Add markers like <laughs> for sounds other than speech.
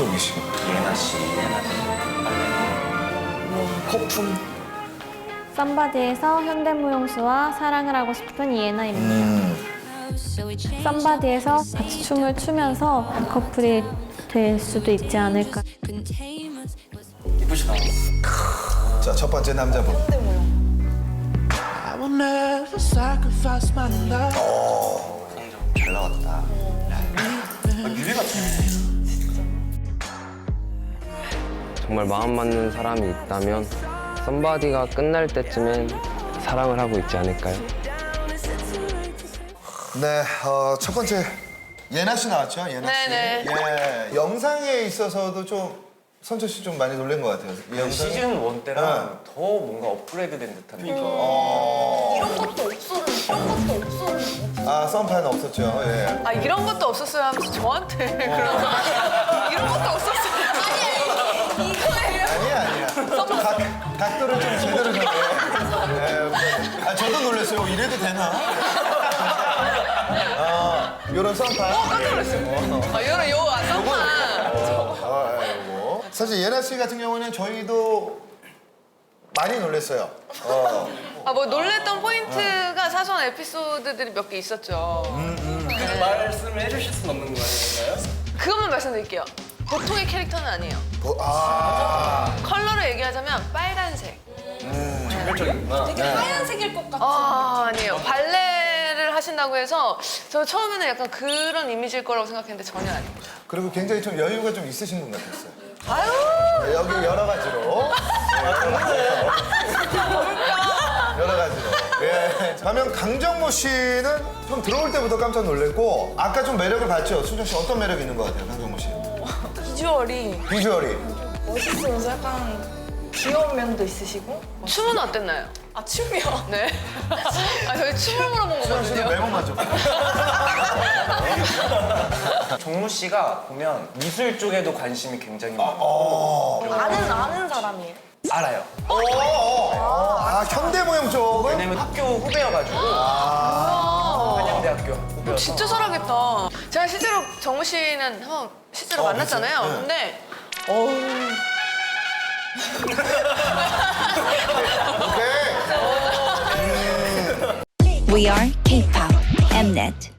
추억이시고. 예나 씨. 예나 씨. 거품. 썸바디에서 현대무용수와 사랑을 하고 싶은 이에나입니다. 음. 썸바디에서 같이 춤을 추면서 커플이 될 수도 있지 않을까. 이쁘시다. 자, 첫 번째 남자분. I will never sacrifice my love. 잘 나왔다. 뮤비 같은 정말 마음 맞는 사람이 있다면 썸바디가 끝날 때쯤엔 사랑을 하고 있지 않을까요? 네, 어, 첫 번째 예나 씨 나왔죠? 예나 씨. 네네. 예, 영상에 있어서도 좀 선철 씨 좀 많이 놀란 것 같아요. 이 영상. 시즌 1 때랑 더 뭔가 업그레이드된 듯한 느낌. 이런 것도 없었는데, 이런 것도 없었는데. 아, 썸파는 없었죠. 예. 아, 이런 것도 없었어요 하면서 저한테 그런 거. 이런 것도 없었어요. 각, 각도를 좀 제대로 좀. 예. 예. 아, 저도 놀랐어요. 이래도 되나? 어, 요런 썸파. 아, 이거는 요 안성만. 아, 아이고. 사실 예나 씨 같은 경우는 저희도 많이 놀랐어요. 어. 아, 뭐 놀랬던 포인트가 사소한 에피소드들이 몇 개 있었죠. 말씀을 해주실 수는 없는 거 아닌가요? 그것만 말씀드릴게요. 보통의 캐릭터는 아니에요. 뭐, 아. 컬러를 얘기하자면 빨간색. 전별적이구나. 하얀색일 것 같아. 아, 아니에요. 발레를 하신다고 해서 저 처음에는 약간 그런 이미지일 거라고 생각했는데 전혀 아니에요. 그리고 굉장히 좀 여유가 좀 있으신 분 같았어요. 아유, 네, 여기 여러 가지로. 네, 여러 가지로. 예. 가면 강정모 씨는 좀 들어올 때부터 깜짝 놀랐고 아까 좀 매력을 봤죠? 수정 씨 어떤 매력이 있는 것 같아요, 강정모 씨? 비주얼이 비주얼이. 멋있으면서 약간 귀여운 면도 있으시고. 춤은 어땠나요? 아, 춤이요? 네. <laughs> 아, 저희 춤을 물어본 거거든요. 메모만 좀. 정무 씨가 보면 미술 쪽에도 관심이 굉장히 많고 어. 아는, 아는 사람이에요. 알아요. 어, 어, 어. 아, 현대무용 쪽은? 왜냐면 학교 후배여가지고 아. 대학교 후배여서 진짜 잘하겠다. 제가 실제로 정우 씨는 한번 실제로 어, 만났잖아요. 그치? 네. 근데 <laughs> 오케이. We are K-pop Mnet.